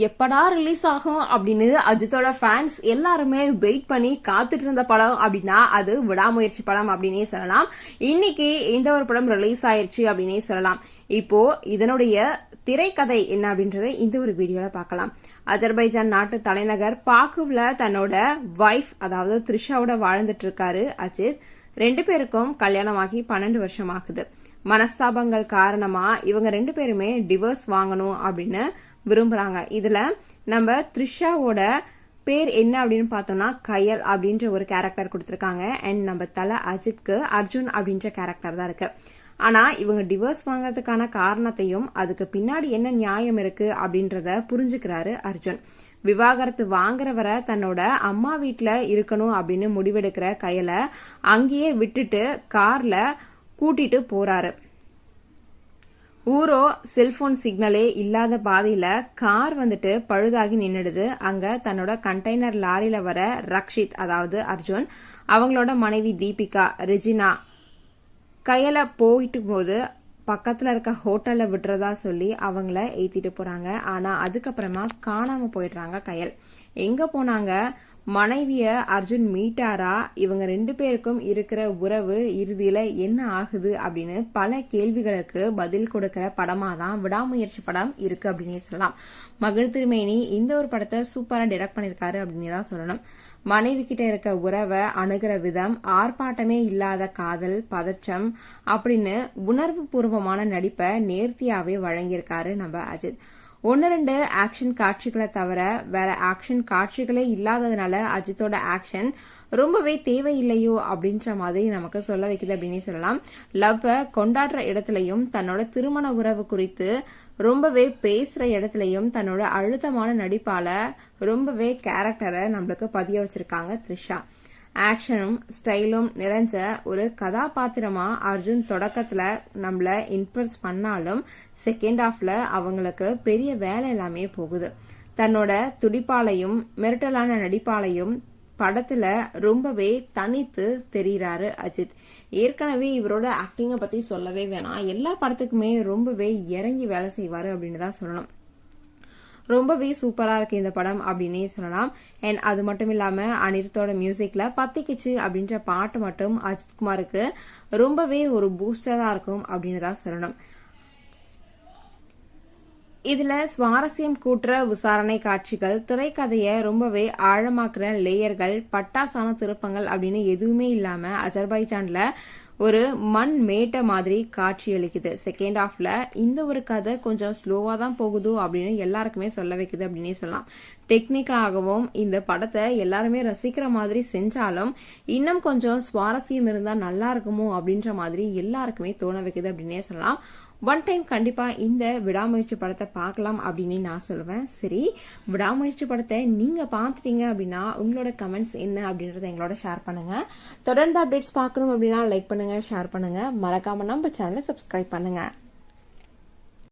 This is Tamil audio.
எப்படா ரிலீஸ் ஆகும் அப்படின்னு அஜித்தோட ஃபேன்ஸ் எல்லாருமே வெயிட் பண்ணி காத்துட்டு இருந்த படம் அப்படின்னா அது விடாமுயற்சி படம் அப்படின்னே சொல்லலாம். இன்னைக்கு இந்த ஒரு படம் ரிலீஸ் ஆயிருச்சு அப்படின்னே சொல்லலாம். இப்போ இதனுடைய திரைக்கதை என்ன அப்படின்றத இந்த ஒரு வீடியோல பார்க்கலாம். அஜர்பைஜான் நாட்டு தலைநகர் பாக்குவ்ல தன்னோட வைஃப் அதாவது த்ரிஷாவோட வாழ்ந்துட்டு இருக்காரு அஜித். ரெண்டு பேருக்கும் கல்யாணமாகி பன்னெண்டு வருஷம் ஆகுது. மனஸ்தாபங்கள் காரணமா இவங்க ரெண்டு பேருமே டிவோர்ஸ் வாங்கணும் அப்படின்னு விரும்புகிறாங்க இதில் நம்ம த்ரிஷாவோட பேர் என்ன அப்படின்னு பார்த்தோம்னா கயல் அப்படின்ற ஒரு கேரக்டர் கொடுத்துருக்காங்க. அண்ட் நம்ம தலை அஜித்க்கு அர்ஜுன் அப்படின்ற கேரக்டர் தான் இருக்கு. ஆனா இவங்க டிவோர்ஸ் வாங்குறதுக்கான காரணத்தையும் அதுக்கு பின்னாடி என்ன நியாயம் இருக்கு அப்படின்றத புரிஞ்சுக்கிறாரு அர்ஜுன். விவாகரத்து வாங்குறவரை தன்னோட அம்மா வீட்டில் இருக்கணும் அப்படின்னு முடிவெடுக்கிற கையில அங்கேயே விட்டுட்டு கார்ல கூட்டிட்டு போறாரு. ஊரோ செல்போன் சிக்னலே இல்லாத பாதையில கார் வந்துட்டு பழுதாகி நின்றுடுது அங்க தன்னோட கண்டெய்னர் லாரியில வர ரக்ஷித் அதாவது அர்ஜுன் அவங்களோட மனைவி தீபிகா ரெஜினா கையில போயிட்டு போது பக்கத்துல இருக்க ஹோட்டல்ல விடுறதா சொல்லி அவங்கள ஏத்திட்டு போறாங்க. ஆனா அதுக்கப்புறமா காணாம போயிடுறாங்க கயல். எங்க போனாங்க? மனைவிய அர்ஜுன் மீட்டாரா? இவங்க ரெண்டு பேருக்கும் இருக்கிற உறவு இறுதியில என்ன ஆகுது அப்படின்னு பல கேள்விகளுக்கு பதில் கொடுக்கிற படமா தான் விடாமுயற்சி படம் இருக்கு அப்படின்னு சொல்லலாம். மகள் திருமேனி இந்த ஒரு படத்தை சூப்பரா டைரக்ட் பண்ணிருக்காரு அப்படின்னு தான் சொல்லணும். மனைவி கிட்ட இருக்க உறவை அணுகிற விதம் ஆர்ப்பாட்டமே இல்லாத காதல் பதற்றம் அப்படின்னு உணர்வு பூர்வமான நடிப்பை நேர்த்தியாவே வழங்கியிருக்காரு நம்ம அஜித். ஒன்று ரெண்டு ஆக்ஷன் காட்சிகளை தவிர வேற ஆக்ஷன் காட்சிகளே இல்லாததுனால அஜித்தோட ஆக்ஷன் ரொம்பவே தேவையில்லையோ அப்படின்ற மாதிரி நமக்கு சொல்ல வைக்குது அப்படின்னு சொல்லலாம். லவ்வை கொண்டாடுற இடத்துலையும் தன்னோட திருமண உறவு குறித்து ரொம்பவே பேசுற இடத்துலையும் தன்னோட அழுத்தமான நடிப்பால ரொம்பவே கேரக்டரை நம்மளுக்கு பதிய வச்சிருக்காங்க த்ரிஷா. ஆக்ஷனும் ஸ்டைலும் நிறைஞ்ச ஒரு கதாபாத்திரமா அர்ஜுன் தொடக்கத்துல நம்மள இன்ப்ரெஸ் பண்ணாலும் செகண்ட் ஹாஃப்ல அவங்களுக்கு பெரிய வேலை எல்லாமே போகுது. தன்னோட துடிப்பாலையும் மிரட்டலான நடிப்பாலையும் படத்துல ரொம்பவே தனித்து தெரிகிறாரு அஜித். ஏற்கனவே இவரோட ஆக்டிங்கை பத்தி சொல்லவே வேணாம். எல்லா படத்துக்குமே ரொம்பவே இறங்கி வேலை செய்வாரு அப்படின்னு தான் சொல்லணும். ரொம்பவே சூப்பரா இருக்கு இந்த படம் அப்படின்னே சொல்லலாம். அண்ட் அது மட்டும் இல்லாம அனிருத்தோட மியூசிக்ல பத்திக்கிச்சு அப்படின்ற பாட்டு மட்டும் அஜித்குமாருக்கு ரொம்பவே ஒரு பூஸ்டரா இருக்கும் அப்படின்னு தான் சொல்லணும். இதுல சுவாரஸ்யம் கூட்டுற விசாரணை காட்சிகள் திரைக்கதையை ரொம்பவே ஆழமாக்குற லேயர்கள் பட்டாசான திருப்பங்கள் அப்படின்னு எதுவுமே இல்லாம அஜர்பைஜான்ல ஒரு மண் மேட்டை மாதிரி காட்சி அளிக்குது. செகண்ட் ஹாஃப்ல இந்த ஒரு கதை கொஞ்சம் ஸ்லோவாக தான் போகுது அப்படின்னு எல்லாருக்குமே சொல்ல வைக்குது அப்படின்னே சொல்லலாம். டெக்னிக்கலாகவும் இந்த படத்தை எல்லாருமே ரசிக்கிற மாதிரி செஞ்சாலும் இன்னும் கொஞ்சம் சுவாரஸ்யம் இருந்தால் நல்லா இருக்குமோ அப்படின்ற மாதிரி எல்லாருக்குமே தோண வைக்குது அப்படின்னே சொல்லலாம். ஒன் டைம் கண்டிப்பா இந்த விடாமுயற்சி படத்தை பார்க்கலாம் அப்படின்னு நான் சொல்லுவேன் சரி விடாமுயற்சி படத்தை நீங்க பார்த்துட்டீங்க அப்படின்னா உங்களோட கமெண்ட்ஸ் என்ன அப்படின்றத எங்களோட ஷேர் பண்ணுங்க. தொடர்ந்து அப்டேட்ஸ் பார்க்கணும் அப்படின்னா லைக் பண்ணுங்கள் ஷேர் பண்ணுங்கள் மறக்காமல் நம்ம சேனலை சப்ஸ்கிரைப் பண்ணுங்கள்